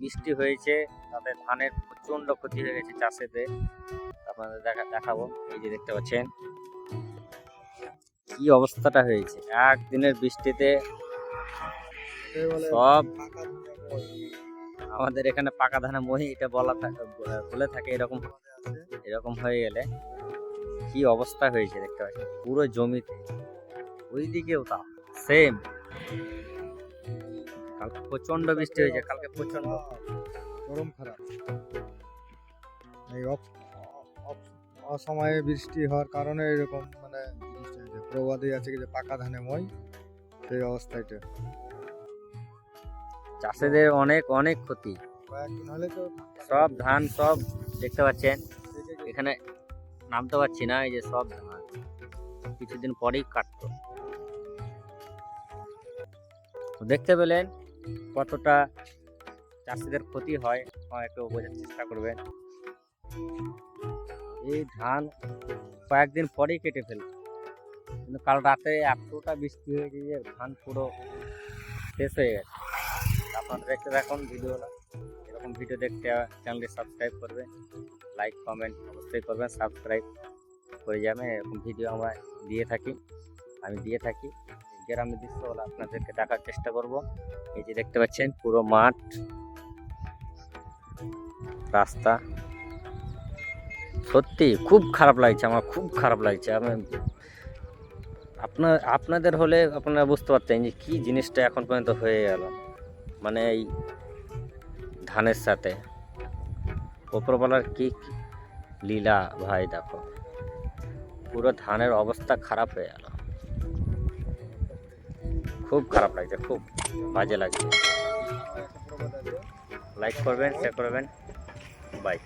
বৃষ্টি হয়েছে, তাতে ধানের প্রচণ্ড ক্ষতি হয়ে গেছে চাষেতে। আপনাদের দেখা দেখাবো, এই যে দেখতে পাচ্ছেন। কি অবস্থাটা হয়েছে? একদিনের বৃষ্টিতে সব আমাদের এখানে পাকা ধানে মহি এটা বলা থাকে বলে থাকে এরকম। এরকম হয়ে গেলে কি অবস্থা হয়েছে দেখতে পাচ্ছেন? পুরো জমিতে। ওইদিকেও তা সেম কালকে প্রচণ্ড বৃষ্টি হয়েছে কালকে প্রচণ্ড গরম খারাপ। এই অসময়ে বৃষ্টি হওয়ার কারণে এরকম মানে জিনিসটা হয়েছে। প্রবাদে আছে যে পাকা ধানে মই সেই অবস্থাটা চাষিদের অনেক অনেক ক্ষতি। কয়েকদিন হলে তো সব ধান সব দেখতে পাচ্ছেন এখানে নামতে পারছি না এই যে সব ধান। কিছুদিন পরেই কাটতো দেখতে পেলেন কতটা চাষিদের ক্ষতি হয় একটু বোঝার চেষ্টা করবেন। এই ধান কয়েকদিন পরেই কেটে ফেলবে। কিন্তু কাল রাতে এতটা বৃষ্টি হয়েছে যে ধান পুরো শেষ হয়ে গেছে। আপনারা দেখতে থাকুন ভিডিওটা। এরকম ভিডিও দেখতে চ্যানেলটি সাবস্ক্রাইব করবেন। লাইক, কমেন্ট অবশ্যই করবেন। সাবস্ক্রাইব করে যাবেন। এরকম ভিডিও আমরা দিয়ে থাকি। আমি দিয়ে থাকি। গ্রামের দৃশ্যগুলো আপনাদেরকে দেখার চেষ্টা করব। এই যে দেখতে পাচ্ছেন, পুরো মাঠ, রাস্তা। সত্যি, খুব খারাপ লাগছে, আমার খুব খারাপ লাগছে। আমি আপনার, আপনাদের হলে আপনারা বুঝতে পারতেন যে কী জিনিসটা এখন পর্যন্ত হয়ে গেল। মানে এই ধানের সাথে। ওপরবেলার কি লীলা, ভাই দেখো। পুরো ধানের অবস্থা খারাপ হয়ে গেল। খুব খারাপ লাগছে খুব বাজে লাগছে। লাইক করবেন শেয়ার করবেন। বাই